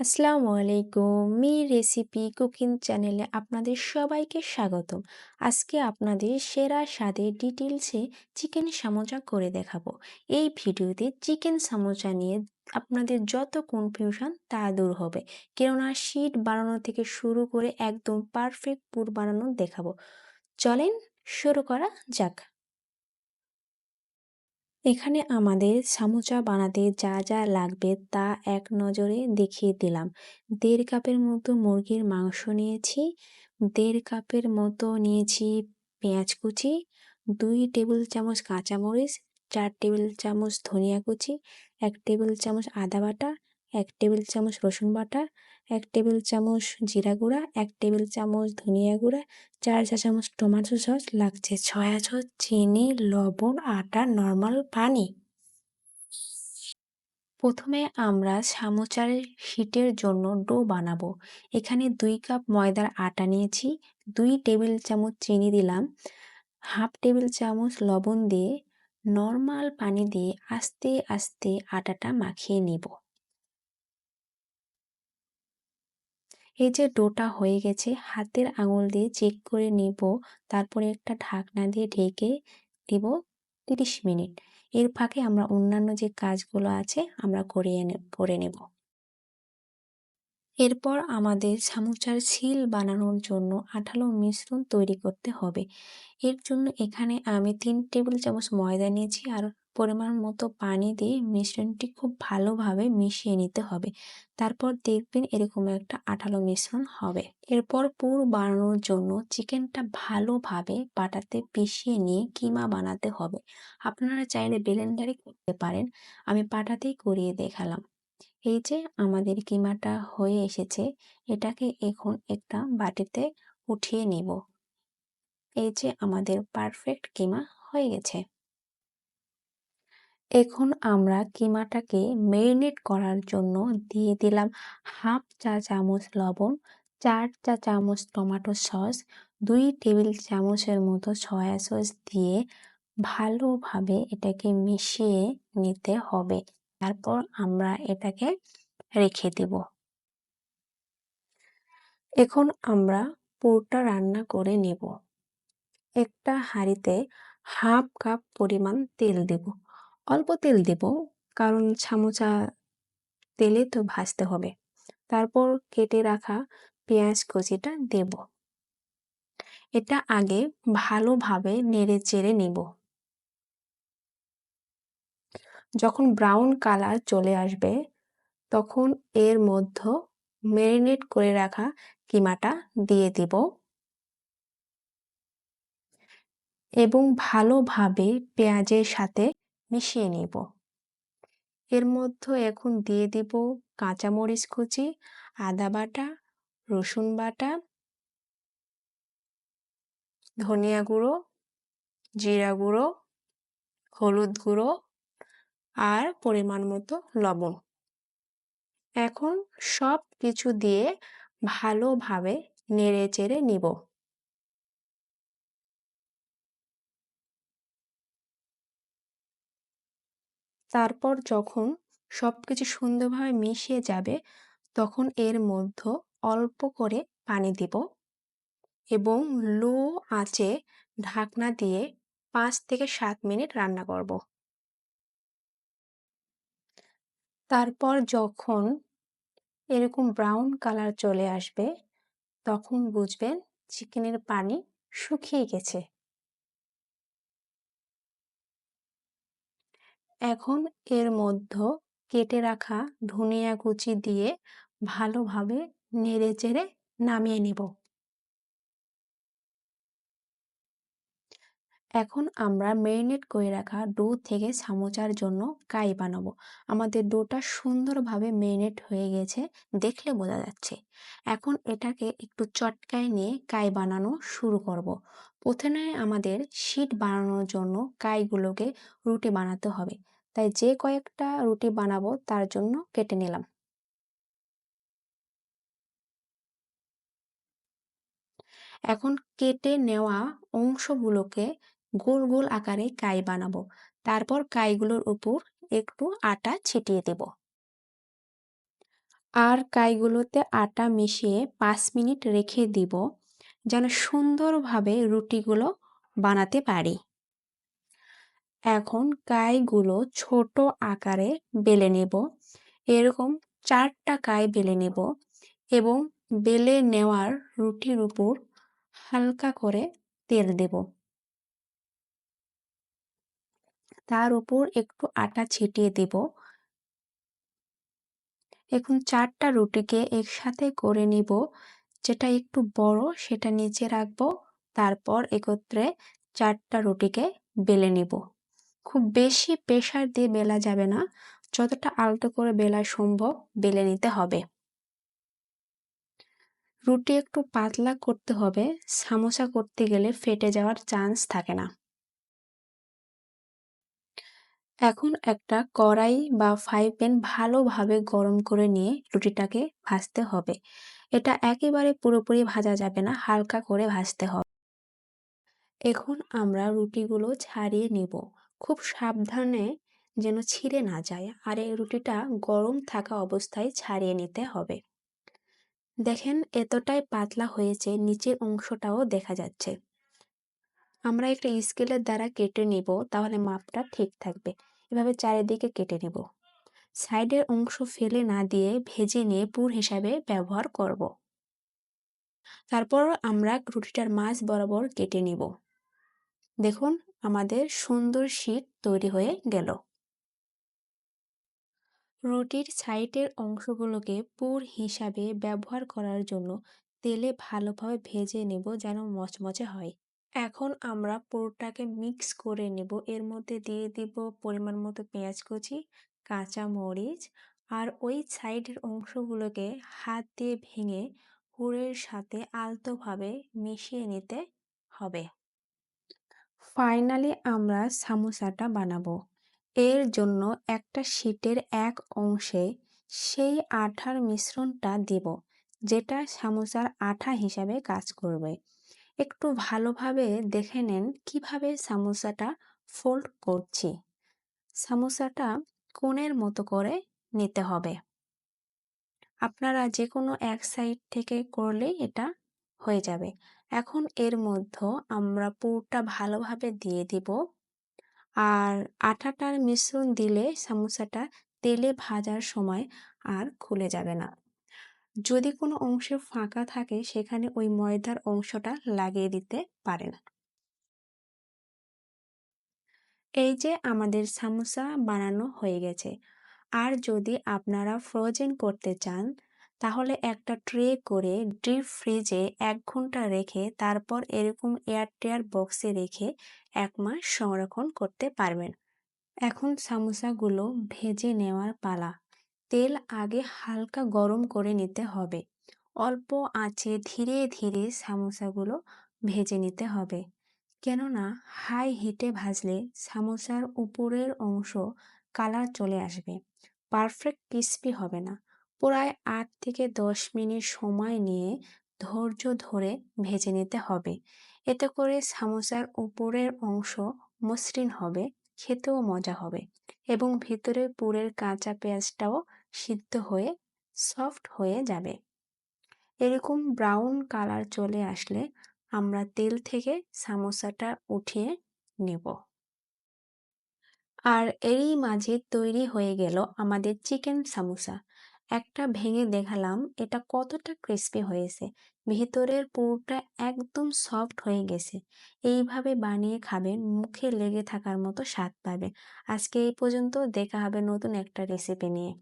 আসসালামু আলাইকুম। Me recipe cooking চ্যানেলে আপনাদের সবাইকে স্বাগতম। আজকে আপনাদের সেরা স্বাদে ডিটেলসে চিকেন সামোচা করে দেখাবো। এই ভিডিওতে চিকেন সামোচা নিয়ে আপনাদের যত কনফিউশন তা দূর হবে। কেননা শীট বানানো থেকে শুরু করে একদম পারফেক্ট পুর বানানো দেখাবো। চলেন শুরু করা যাক। এখানে আমাদের সামোচা বানাতে যা যা লাগবে তা এক নজরে দেখিয়ে দিলাম। দেড় কাপের মতো মুরগির মাংস নিয়েছি, দেড় কাপের মতো নিয়েছি পেঁয়াজ কুচি, দুই টেবিল চামচ কাঁচামরিচ, চার টেবিল চামচ ধনিয়া কুচি, এক টেবিল চামচ আদা বাটা এক টেবিল চামচ রসুন বাটা, এক টেবিল চামচ জিরা গুঁড়া, এক টেবিল চামচ ধনিয়া গুঁড়া, চার চা চামচ টমেটো সস, লাগছে ছয়া সস চিনি, লবণ, আটা, নর্মাল পানি। প্রথমে আমরা সামোচার হিটের জন্য ডো বানাবো। এখানে দুই কাপ ময়দার আটা নিয়েছি, দুই টেবিল চামচ চিনি দিলাম, হাফ টেবিল চামচ লবণ দিয়ে নর্মাল পানি দিয়ে আস্তে আস্তে আটাটা মাখিয়ে নিব। এই যে ডোটা হয়ে গেছে, হাতের আঙুল দিয়ে চেক করে নিব। তারপরে একটা ঢাকনা দিয়ে ঢেকে দিব তিরিশ মিনিট। এর ফাঁকে আমরা অন্যান্য যে কাজগুলো আছে, আমরা করিয়ে করে নেব। এরপর আমাদের সামোচার ছিল বানানোর জন্য আঠালো মিশ্রণ তৈরি করতে হবে। এর জন্য এখানে আমি তিন টেবিল চামচ ময়দা নিয়েছি আর পরিমাণ মতো পানি দিয়ে মিশ্রণটি খুব ভালোভাবে মিশিয়ে নিতে হবে। তারপর দেখবেন এরকম একটা আঠালো মিশ্রণ হবে। এরপর পুর বানানোর জন্য চিকেনটা ভালোভাবে বাটাতে পিষিয়ে নিয়ে কিমা বানাতে হবে। আপনারা চাইলে বেলেন্ডারে করতে পারেন। আমি পাটাতেই করিয়ে দেখালাম। এই যে আমাদের কিমাটা হয়ে এসেছে, এটাকে এখন একটা বাটিতে উঠিয়ে নিব। এই যে আমাদের পারফেক্ট কিমা হয়ে গেছে। এখন আমরা কিমাটাকে মেরিনেট করার জন্য দিয়ে দিলাম হাফ চা চামচ লবণ, চার চা চামচ টমেটো সস, দুই টেবিল চামচের মতো সয়া সস দিয়ে ভালোভাবে এটাকে মিশিয়ে নিতে হবে। তারপর আমরা এটাকে রেখে দেব। এখন আমরা পুরটা রান্না করে নেব। একটা হাঁড়িতে হাফ কাপ পরিমাণ তেল দেব। অল্প তেল দেব, কারণ ছামোচা তেলে তো ভাজতে হবে। তারপর কেটে রাখা পেঁয়াজ কুচিটা দেব। এটা আগে ভালোভাবে নেড়ে চেড়ে নেব। যখন ব্রাউন কালার চলে আসবে, তখন এর মধ্যে ম্যারিনেট করে রাখা কিমাটা দিয়ে দিব। এবং ভালোভাবে পেঁয়াজের সাথে মিশিয়ে নিব। এর মধ্যে এখন দিয়ে দিব কাঁচামরিচ কুচি, আদা বাটা, রসুন বাটা, ধনিয়া গুঁড়ো, জিরা গুঁড়ো, হলুদ গুঁড়ো আর পরিমাণ মতো লবণ। এখন সব কিছু দিয়ে ভালোভাবে নেড়ে চেড়ে নিব। তারপর যখন সব কিছু সুন্দরভাবে মিশিয়ে যাবে, তখন এর মধ্যে অল্প করে পানি দিব এবং লো আঁচে ঢাকনা দিয়ে পাঁচ থেকে সাত মিনিট রান্না করব। তারপর যখন এরকম ব্রাউন কালার চলে আসবে, তখন বুঝবেন চিকেনের পানি শুকিয়ে গেছে। এখন এর মধ্য কেটে রাখা ধনিয়া কুচি দিয়ে ভালোভাবে নেড়ে চেড়ে নামিয়ে নিব। এখন আমরা মেরিনেট করে রাখা ডো থেকে সামোচার জন্য কাই বানাবো। আমাদের ডোটা সুন্দরভাবে মেরিনেট হয়ে গেছে, দেখলে বোঝা যাচ্ছে। এখন এটাকে একটু চটকায় নিয়ে কাই বানানো শুরু করব। প্রথমে আমাদের শীট বানানোর জন্য কাইগুলোকে রুটি বানাতে হবে। তাই যে কয়েকটা রুটি বানাবো তার জন্য কেটে নিলাম। এখন কেটে নেওয়া অংশগুলোকে গোল গোল আকারে কাই বানাবো। তারপর কাইগুলোর উপর একটু আটা ছিটিয়ে দেব। আর কাইগুলোতে আটা মিশিয়ে পাঁচ মিনিট রেখে দিব, যেন সুন্দরভাবে রুটিগুলো বানাতে পারি। এখন কাইগুলো ছোট আকারে বেলে নেব। এরকম চারটা কাই বেলে নেব এবং বেলে নেওয়ার রুটির উপর হালকা করে তেল দেব। তার উপর একটু আটা ছিটিয়ে দেব। এখন চারটা রুটিকে একসাথে করে নিব। যেটা একটু বড় সেটা নিচে রাখব। তারপর একত্রে চারটা রুটিকে বেলে নিব। খুব বেশি প্রেশার দিয়ে বেলা যাবে না। যতটা আলতো করে বেলা সম্ভব বেলে নিতে হবে। রুটি একটু পাতলা করতে হবে। সামোসা করতে গেলে ফেটে যাওয়ার চান্স থাকে না। এখন একটা কড়াই বা ফ্রাই প্যান ভালোভাবে গরম করে নিয়ে রুটিটাকে ভাজতে হবে। এটা একেবারে পুরোপুরি ভাজা যাবে না, হালকা করে ভাজতে হবে। এখন আমরা রুটিগুলো ছাড়িয়ে নেব। খুব সাবধানে যেন ছিঁড়ে না যায় আর এই রুটিটা গরম থাকা অবস্থায় ছাড়িয়ে নিতে হবে। দেখেন এতটাই পাতলা হয়েছে, নিচের অংশটাও দেখা যাচ্ছে। আমরা একটা স্কেলের দ্বারা কেটে নিব, তাহলে মাপটা ঠিক থাকবে। এভাবে চারিদিকে কেটে নেব। সাইডের অংশ ফেলে না দিয়ে ভেজে নিয়ে পুর হিসাবে ব্যবহার করব। তারপর আমরা রুটিটার মাছ বরাবর কেটে নিব। দেখুন, আমাদের সুন্দর শীত তৈরি হয়ে গেল। রুটির সাইডের অংশগুলোকে পুর হিসাবে ব্যবহার করার জন্য তেলে ভালোভাবে ভেজে নেব যেন মচমচে হয়। এখন আমরা পুরোটাকে মিক্স করে নেব। এর মধ্যে দিয়ে দিব পরিমাণ মতো পেঁয়াজ কুচি, কাঁচা মরিচ আর ওই সাইডের অংশগুলোকে হাত দিয়ে ভেঙে পুরের সাথে আলতোভাবে মিশিয়ে নিতে হবে। ফাইনালি আমরা সামোসাটা বানাবো। এর জন্য একটা শীটের এক অংশে সেই আঠার মিশ্রণটা দেব, যেটা সামোসার আঠা হিসাবে কাজ করবে। একটু ভালোভাবে দেখে নেন কীভাবে সামোসাটা ফোল্ড করছি। সামোসাটা কোণের মতো করে নিতে হবে। আপনারা যে কোনো এক সাইড থেকে করলেই এটা হয়ে যাবে। এখন এর মধ্যে আমরা পুরটা ভালোভাবে দিয়ে দিব। আর আটাটার মিশ্রণ দিলে সামোসাটা তেলে ভাজার সময় আর খুলে যাবে না। যদি কোনো অংশে ফাঁকা থাকে, সেখানে ওই ময়দার অংশটা লাগিয়ে দিতে পারেন এই যে আমাদের সামোসা বানানো হয়ে গেছে। আর যদি আপনারা ফ্রোজেন করতে চান, তাহলে একটা ট্রে করে ডিপ ফ্রিজে এক ঘণ্টা রেখে, তারপর এরকম এয়ারটেয়ার বক্সে রেখে এক মাস সংরক্ষণ করতে পারবেন। এখন সামোসাগুলো ভেজে নেওয়ার পালা। তেল আগে হালকা গরম করে নিতে হবে। অল্প আঁচে ধীরে ধীরে সামোসাগুলো ভেজে নিতে হবে। কেননা, হাই হিটে ভাজলে সামোসার উপরের অংশ কালার চলে আসবে। পারফেক্ট ক্রিস্পি হবে না। প্রায় আট থেকে দশ মিনিট সময় নিয়ে ধৈর্য ধরে ভেজে নিতে হবে। এতে করে সামোসার উপরের অংশ মসৃণ হবে, খেতেও মজা হবে এবং ভিতরে পুরের কাঁচা পেঁয়াজটাও সিদ্ধ হয়ে সফট হয়ে যাবে। এরকম ব্রাউন কালার চলে আসলে আমরা তেল থেকে সামোসাটা উঠিয়ে নেব। আর এরই মাঝে তৈরি হয়ে গেল আমাদের চিকেন সামোসা। একটা ভেঙে দেখালাম, এটা কতটা ক্রিস্পি হয়েছে। ভেতরের পুরোটা একদম সফট হয়ে গেছে। এইভাবে বানিয়ে খাবেন, মুখে লেগে থাকার মতো স্বাদ পাবে। আজকে এই পর্যন্ত দেখা হবে নতুন একটা রেসিপি নিয়ে।